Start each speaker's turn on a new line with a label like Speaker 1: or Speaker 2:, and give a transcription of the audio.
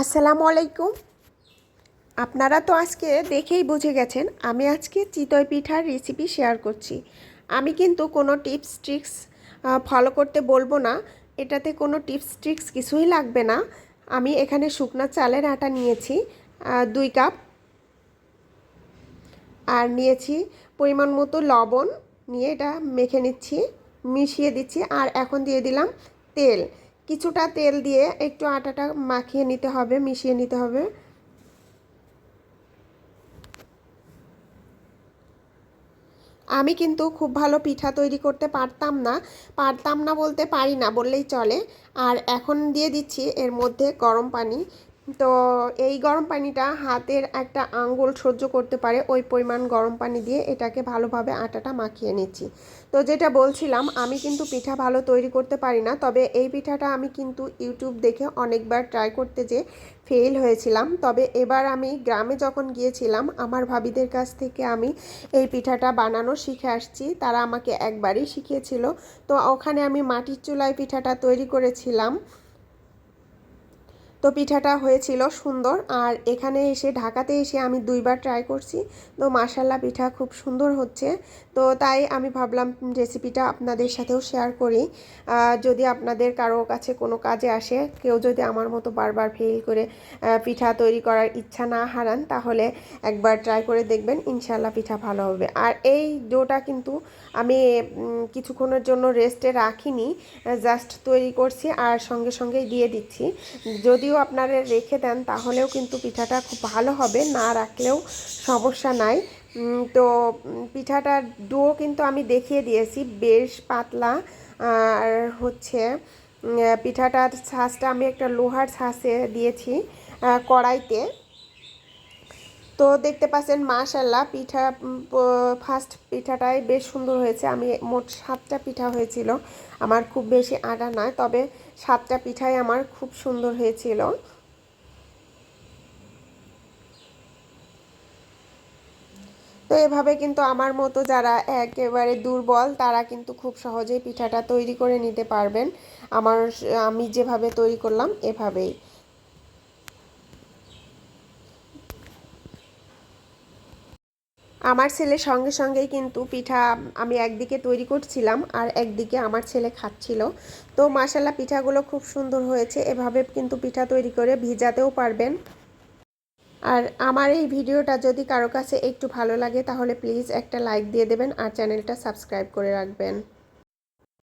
Speaker 1: আসসালামু আলাইকুম। আপনারা তো আজকে দেখেই বুঝে গেছেন, আমি আজকে চিতই পিঠার রেসিপি শেয়ার করছি। আমি কিন্তু কোনো টিপস ট্রিক্স ফলো করতে বলব না। এটাতে কোনো টিপস ট্রিক্স কিছুই লাগবে না। আমি এখানে শুকনো চালের আটা নিয়েছি দুই কাপ। আর নিয়েছি পরিমাণ মতো লবণ, নিয়ে এটা মেখে নিচ্ছি, মিশিয়ে দিচ্ছি। আর এখন দিয়ে দিলাম তেল। কিছুটা তেল দিয়ে একটু আটাটা মাখিয়ে নিতে হবে, মিশিয়ে নিতে হবে। আমি কিন্তু খুব ভালো পিঠা তৈরি করতে পারতাম না পারতাম না বলতে পারি না, বললেই চলে। আর এখন দিয়ে দিচ্ছি এর মধ্যে গরম পানি। তো এই গরম পানিটা হাতের একটা আঙ্গুল সহ্য করতে পারে ওই পরিমাণ গরম পানি দিয়ে এটাকে ভালোভাবে আটাটা মাখিয়ে নিচ্ছি। তো যেটা বলছিলাম, আমি কিন্তু পিঠা ভালো তৈরি করতে পারি না, তবে এই পিঠাটা আমি কিন্তু ইউটিউব দেখে অনেকবার ট্রাই করতে যে ফেল হয়েছিলাম। তবে এবার আমি গ্রামে যখন গিয়েছিলাম, আমার ভাবিদের কাছ থেকে আমি এই পিঠাটা বানানো শিখে আসছি। তারা আমাকে একবারই শিখিয়েছিল। তো ওখানে আমি মাটির চুলায় পিঠাটা তৈরি করেছিলাম। তো পিঠাটা হয়েছিল সুন্দর আর এখানে এসে ঢাকাতে এসে আমি দুইবার ট্রাই করছি। তো মাসাল্লা পিঠা খুব সুন্দর হচ্ছে। তো তাই আমি ভাবলাম রেসিপিটা আপনাদের সাথেও শেয়ার করি। যদি আপনাদের কারও কাছে কোনো কাজে আসে, কেউ যদি আমার মতো বারবার ফেল করে পিঠা তৈরি করার ইচ্ছা না হারান, তাহলে একবার ট্রাই করে দেখবেন ইনশাল্লাহ পিঠা ভালো হবে। আর এই ডোটা কিন্তু আমি কিছুক্ষণের জন্য রেস্টে রাখিনি জাস্ট তৈরি করছি আর সঙ্গে সঙ্গেই দিয়ে দিচ্ছি। যদিও আপনারা রেখে দেন, তাহলেও কিন্তু পিঠাটা খুব ভালো হবে, না রাখলেও সমস্যা নাই। তো পিঠাটার ডো কিন্তু আমি দেখিয়ে দিয়েছি, বেশ পাতলা। আর হচ্ছে পিঠাটার ছাঁচটা আমি একটা লোহার ছাঁচে দিয়েছি কড়াইতে। তো দেখতে পাচ্ছেন মাশাল্লাহ পিঠা ফার্স্ট পিঠাটাই বেশ সুন্দর হয়েছে। আমি মোট সাতটা পিঠা হয়েছিল। আমার খুব বেশি আটা নয়, তবে সাতটা পিঠাই আমার খুব সুন্দর হয়েছিল। তো এভাবে কিন্তু আমার মতো যারা একেবারে দুর্বল, তারা কিন্তু খুব সহজেই পিঠাটা তৈরি করে নিতে পারবেন। আমার, আমি যেভাবে তৈরি করলাম, এভাবেই। আমার ছেলে সঙ্গে সঙ্গেই কিন্তু পিঠা আমি একদিকে তৈরি করছিলাম আর একদিকে আমার ছেলে খাচ্ছিল। তো মাসাল্লাহ পিঠাগুলো খুব সুন্দর হয়েছে। এভাবে কিন্তু পিঠা তৈরি করে ভিজাতেও পারবেন। আর আমার এই ভিডিওটা যদি কারও কাছে একটু ভালো লাগে তাহলে প্লিজ একটা লাইক দিয়ে দেবেন আর চ্যানেলটা সাবস্ক্রাইব করে রাখবেন।